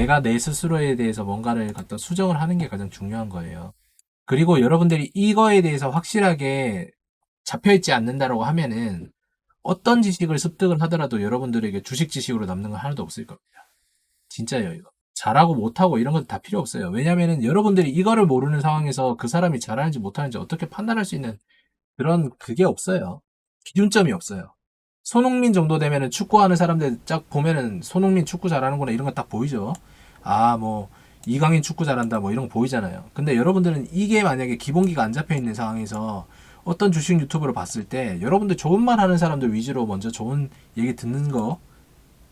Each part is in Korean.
내가 내 스스로에 대해서 뭔가를 갖다 수정을 하는 게 가장 중요한 거예요. 그리고 여러분들이 이거에 대해서 확실하게 잡혀있지 않는다라고 하면은 어떤 지식을 습득을 하더라도 여러분들에게 주식 지식으로 남는 건 하나도 없을 겁니다. 진짜예요, 이거. 잘하고 못하고 이런 건 다 필요 없어요. 왜냐면은 여러분들이 이거를 모르는 상황에서 그 사람이 잘하는지 못하는지 어떻게 판단할 수 있는 그런 그게 없어요. 기준점이 없어요. 손흥민 정도 되면은 축구하는 사람들 딱 보면은 손흥민 축구 잘하는구나 이런 거 딱 보이죠. 아, 뭐 이강인 축구 잘한다 뭐 이런 거 보이잖아요. 근데 여러분들은 이게 만약에 기본기가 안 잡혀 있는 상황에서 어떤 주식 유튜브를 봤을 때 여러분들 좋은 말 하는 사람들 위주로 먼저 좋은 얘기 듣는 거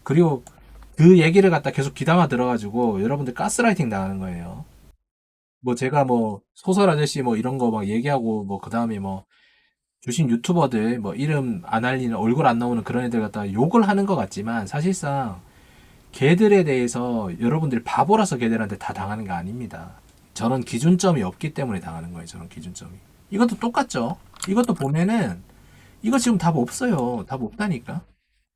그리고 그 얘기를 갖다 계속 귀담아 들어가지고 여러분들 가스라이팅 당하는 거예요. 뭐 제가 뭐 소설 아저씨 뭐 이런 거 막 얘기하고 뭐 그 다음에 뭐 주식 유튜버들 뭐 이름 안 알리는 얼굴 안 나오는 그런 애들 갖다가 욕을 하는 것 같지만 사실상 걔들에 대해서 여러분들이 바보라서 걔들한테 다 당하는 게 아닙니다. 저는 기준점이 없기 때문에 당하는 거예요. 저는 기준점이. 이것도 똑같죠. 이것도 보면은 이거 지금 답 없어요. 답 없다니까.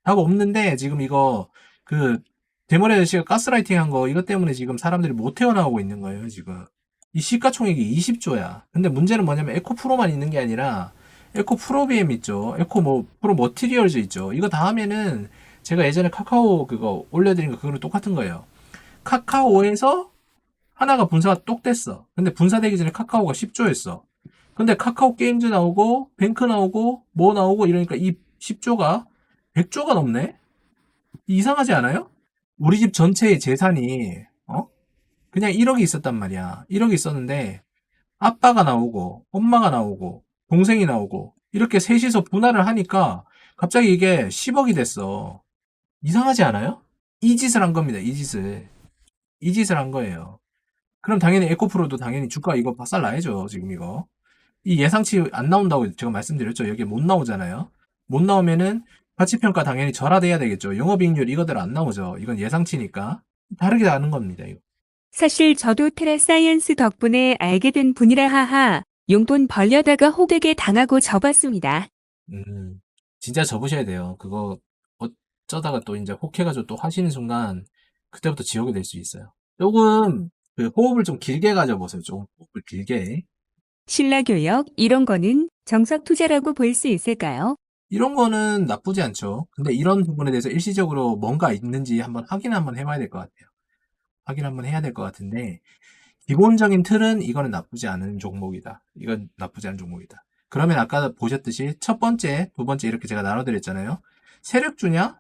답 없는데 지금 이거 그 대머리 아저씨가 가스라이팅 한 거 이것 때문에 지금 사람들이 못 태어나오고 있는 거예요. 지금. 이 시가총액이 20조야. 근데 문제는 뭐냐면 에코 프로만 있는 게 아니라 에코 프로비엠 있죠. 에코 뭐 프로 머티리얼즈 있죠. 이거 다 하면은 제가 예전에 카카오 그거 올려드린 거 그거랑 똑같은 거예요. 카카오에서 하나가 분사가 똑 됐어. 근데 분사되기 전에 카카오가 10조였어. 근데 카카오 게임즈 나오고 뱅크 나오고 뭐 나오고 이러니까 이 10조가 100조가 넘네? 이상하지 않아요? 우리 집 전체의 재산이 어? 그냥 1억이 있었단 말이야. 1억이 있었는데 아빠가 나오고 엄마가 나오고 동생이 나오고 이렇게 셋이서 분할을 하니까 갑자기 이게 10억이 됐어. 이상하지 않아요? 이 짓을 한 겁니다. 이 짓을. 이 짓을 한 거예요. 그럼 당연히 에코프로도 당연히 주가 이거 박살 나야죠. 지금 이거. 이 예상치 안 나온다고 제가 말씀드렸죠. 여기 못 나오잖아요. 못 나오면은 가치평가 당연히 절하돼야 되겠죠. 영업이익률 이거대로 안 나오죠. 이건 예상치니까. 다르게 나는 겁니다. 이거. 사실 저도 테라사이언스 덕분에 알게 된 분이라 하하. 용돈 벌려다가 호되게 당하고 접었습니다. 음, 진짜 접으셔야 돼요. 그거 어쩌다가 또 이제 혹해가지고 또 하시는 순간 그때부터 지옥이 될 수 있어요. 조금 그 호흡을 좀 길게 가져보세요. 좀 호흡을 길게. 신라교역 이런 거는 정석 투자라고 볼 수 있을까요? 이런 거는 나쁘지 않죠. 근데 이런 부분에 대해서 일시적으로 뭔가 있는지 한번 확인 한번 해봐야 될 것 같아요. 확인 한번 해야 될 것 같은데 기본적인 틀은 이거는 나쁘지 않은 종목이다. 이건 나쁘지 않은 종목이다. 그러면 아까 보셨듯이 첫 번째, 두 번째 이렇게 제가 나눠드렸잖아요. 세력주냐?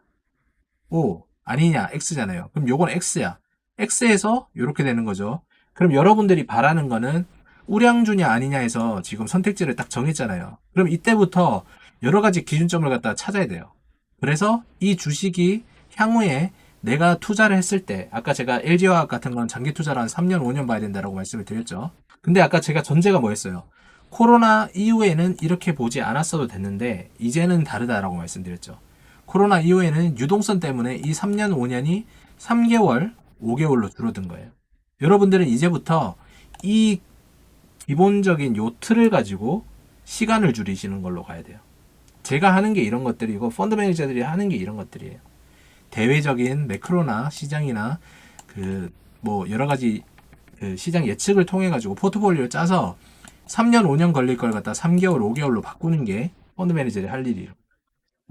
O 아니냐? X잖아요. 그럼 요건 X야. X에서 이렇게 되는 거죠. 그럼 여러분들이 바라는 거는 우량주냐 아니냐에서 지금 선택지를 딱 정했잖아요. 그럼 이때부터 여러 가지 기준점을 갖다 찾아야 돼요. 그래서 이 주식이 향후에 내가 투자를 했을 때 아까 제가 LG화학 같은 건 장기 투자를 한 3년, 5년 봐야 된다라고 말씀을 드렸죠. 근데 아까 제가 전제가 뭐였어요? 코로나 이후에는 이렇게 보지 않았어도 됐는데 이제는 다르다라고 말씀드렸죠. 코로나 이후에는 유동성 때문에 이 3년, 5년이 3개월, 5개월로 줄어든 거예요. 여러분들은 이제부터 이 기본적인 요 틀을 가지고 시간을 줄이시는 걸로 가야 돼요. 제가 하는 게 이런 것들이고 펀드 매니저들이 하는 게 이런 것들이에요. 대외적인 매크로나 시장이나 그 뭐 여러 가지 그 시장 예측을 통해 가지고 포트폴리오를 짜서 3년 5년 걸릴 걸 갖다 3개월 5개월로 바꾸는 게 펀드 매니저들이 할 일이에요.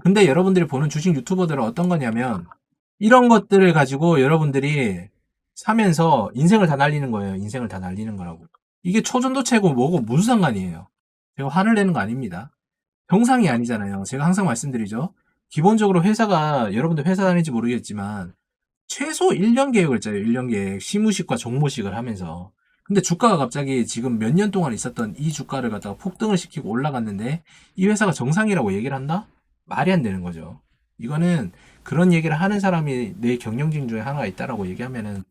근데 여러분들이 보는 주식 유튜버들은 어떤 거냐면 이런 것들을 가지고 여러분들이 사면서 인생을 다 날리는 거예요. 인생을 다 날리는 거라고. 이게 초전도체고 뭐고 무슨 상관이에요. 제가 화를 내는 거 아닙니다. 정상이 아니잖아요. 제가 항상 말씀드리죠. 기본적으로 회사가 여러분들 회사 다니는지 모르겠지만 최소 1년 계획을 짜요. 1년 계획. 시무식과 종무식을 하면서. 근데 주가가 갑자기 지금 몇 년 동안 있었던 이 주가를 갖다가 폭등을 시키고 올라갔는데 이 회사가 정상이라고 얘기를 한다? 말이 안 되는 거죠. 이거는 그런 얘기를 하는 사람이 내 경영진 중에 하나가 있다라고 얘기하면은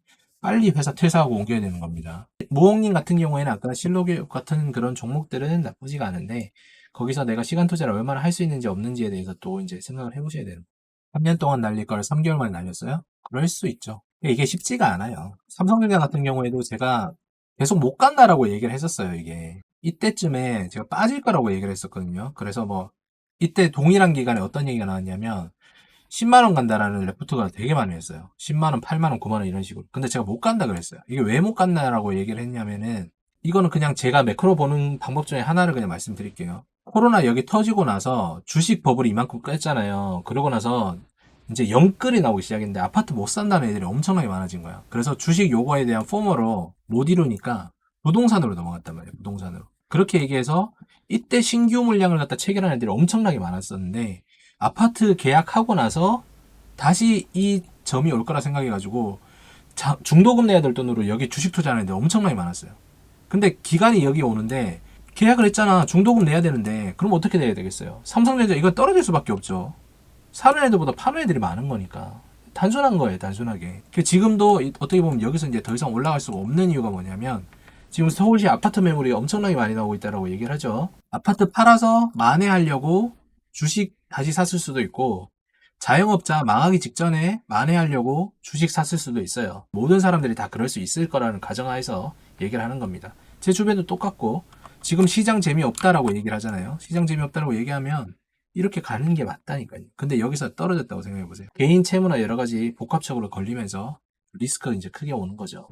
빨리 회사 퇴사하고 옮겨야 되는 겁니다. 모홍님 같은 경우에는 아까 실로교육 같은 그런 종목들은 나쁘지가 않은데 거기서 내가 시간 투자를 얼마나 할 수 있는지 없는지에 대해서 또 이제 생각을 해보셔야 돼요. 3년 동안 날릴 걸 3개월 만에 날렸어요? 그럴 수 있죠. 이게 쉽지가 않아요. 삼성전자 같은 경우에도 제가 계속 못 간다라고 얘기를 했었어요, 이게. 이때쯤에 제가 빠질 거라고 얘기를 했었거든요. 그래서 뭐, 이때 동일한 기간에 어떤 얘기가 나왔냐면, 10만 원 간다라는 레포트가 되게 많이 했어요. 10만 원, 8만 원, 9만 원 이런 식으로. 근데 제가 못 간다 그랬어요. 이게 왜 못 간다라고 얘기를 했냐면은 이거는 그냥 제가 매크로 보는 방법 중에 하나를 그냥 말씀드릴게요. 코로나 여기 터지고 나서 주식 버블이 이만큼 깼잖아요. 그러고 나서 이제 영끌이 나오기 시작했는데 아파트 못 산다는 애들이 엄청나게 많아진 거야. 그래서 주식 요거에 대한 포머로 못 이루니까 부동산으로 넘어갔단 말이에요. 부동산으로. 그렇게 얘기해서 이때 신규 물량을 갖다 체결한 애들이 엄청나게 많았었는데 아파트 계약하고 나서 다시 이 점이 올 거라 생각해가지고 자- 중도금 내야 될 돈으로 여기 주식 투자하는 애들 엄청나게 많았어요. 근데 기간이 여기 오는데 계약을 했잖아. 중도금 내야 되는데 그럼 어떻게 돼야 되겠어요? 삼성전자 이거 떨어질 수밖에 없죠. 사는 애들보다 파는 애들이 많은 거니까. 단순한 거예요, 단순하게. 그 지금도 이- 어떻게 보면 여기서 이제 더 이상 올라갈 수가 없는 이유가 뭐냐면 지금 서울시 아파트 매물이 엄청나게 많이 나오고 있다라고 얘기를 하죠. 아파트 팔아서 만회하려고 주식 다시 샀을 수도 있고 자영업자 망하기 직전에 만회하려고 주식 샀을 수도 있어요. 모든 사람들이 다 그럴 수 있을 거라는 가정하에서 얘기를 하는 겁니다. 제 주변도 똑같고 지금 시장 재미없다라고 얘기를 하잖아요. 시장 재미없다라고 얘기하면 이렇게 가는 게 맞다니까요. 근데 여기서 떨어졌다고 생각해 보세요. 개인 채무나 여러 가지 복합적으로 걸리면서 리스크가 이제 크게 오는 거죠.